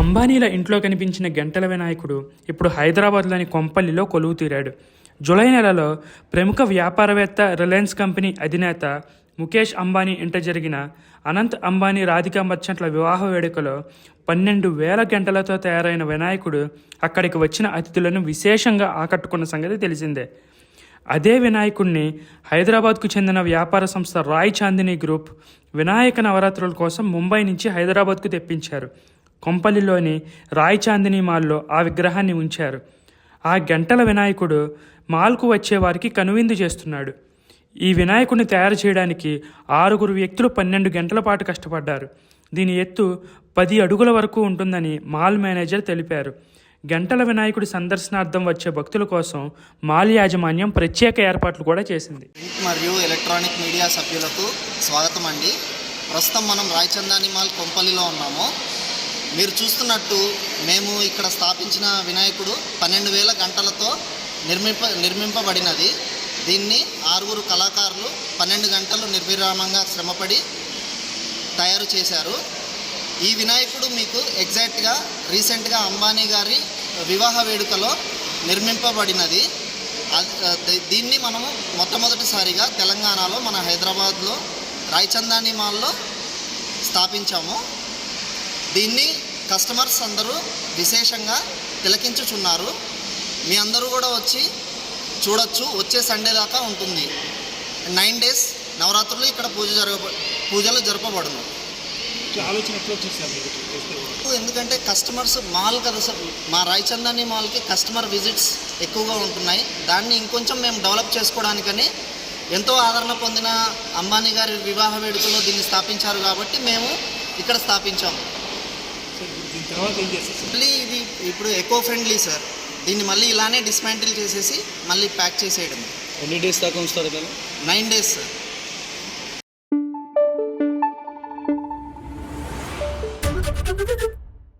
అంబానీల ఇంట్లో కనిపించిన గంటల వినాయకుడు ఇప్పుడు హైదరాబాద్లోని కొంపల్లిలో కొలువు తీరాడు. జూలై నెలలో ప్రముఖ వ్యాపారవేత్త రిలయన్స్ కంపెనీ అధినేత ముఖేష్ అంబానీ ఇంట జరిగిన అనంత్ అంబానీ రాధికా మర్చెంట్ల వివాహ వేడుకలో పన్నెండు వేల గంటలతో తయారైన వినాయకుడు అక్కడికి వచ్చిన అతిథులను విశేషంగా ఆకట్టుకున్న సంగతి తెలిసిందే. అదే వినాయకుడిని హైదరాబాద్కు చెందిన వ్యాపార సంస్థ రాయ్ చాందిని గ్రూప్ వినాయక నవరాత్రుల కోసం ముంబై నుంచి హైదరాబాద్కు తెప్పించారు. కొంపల్లిలోని రాయచాందిని మాల్లో ఆ విగ్రహాన్ని ఉంచారు. ఆ గంటల వినాయకుడు మాల్కు వచ్చే వారికి కనువిందు చేస్తున్నాడు. ఈ వినాయకుడిని తయారు చేయడానికి ఆరుగురు వ్యక్తులు పన్నెండు గంటల పాటు కష్టపడ్డారు. దీని ఎత్తు పది అడుగుల వరకు ఉంటుందని మాల్ మేనేజర్ తెలిపారు. గంటల వినాయకుడి సందర్శనార్థం వచ్చే భక్తుల కోసం మాల్ యాజమాన్యం ప్రత్యేక ఏర్పాట్లు కూడా చేసింది. మరియు ఎలక్ట్రానిక్ మీడియా సభ్యులకు స్వాగతం అండి. ప్రస్తుతం మనం రాయచందాని మాల్ కొంపల్లిలో ఉన్నాము. మీరు చూస్తున్నట్టు మేము ఇక్కడ స్థాపించిన వినాయకుడు పన్నెండు వేల గంటలతో నిర్మింప నిర్మింపబడినది. దీన్ని ఆరుగురు కళాకారులు పన్నెండు గంటలు నిర్విరామంగా శ్రమపడి తయారు చేశారు. ఈ వినాయకుడు మీకు ఎగ్జాక్ట్గా రీసెంట్గా అంబానీ గారి వివాహ వేడుకలో నిర్మింపబడినది. దీన్ని మనము మొట్టమొదటిసారిగా తెలంగాణలో మన హైదరాబాద్లో రాయచందాని మాల్లో స్థాపించాము. దీన్ని కస్టమర్స్ అందరూ విశేషంగా తిలకించుచున్నారు. మీ అందరూ కూడా వచ్చి చూడొచ్చు. వచ్చే సండే దాకా ఉంటుంది. నైన్ డేస్ నవరాత్రులు ఇక్కడ పూజ జరగ పూజలు జరపబడును. ఎందుకంటే కస్టమర్స్ మాల్ కదా సార్. మా రాయచందాని మాల్కి కస్టమర్ విజిట్స్ ఎక్కువగా ఉంటున్నాయి. దాన్ని ఇంకొంచెం మేము డెవలప్ చేసుకోవడానికని ఎంతో ఆదరణ పొందిన అంబానీ గారి వివాహ వేడుకలో దీన్ని స్థాపించారు కాబట్టి మేము ఇక్కడ స్థాపించాము దీని తర్వాత ఏం చేస్తారు సార్ మళ్ళీ ఇది ఇప్పుడు ఎకో ఫ్రెండ్లీ సార్ దీన్ని మళ్ళీ ఇలానే డిస్మాంటిల్ చేసేసి మళ్ళీ ప్యాక్ చేసేయడం ఎన్ని డేస్ దాకా ఉంచుతారు ఇలా nine days sir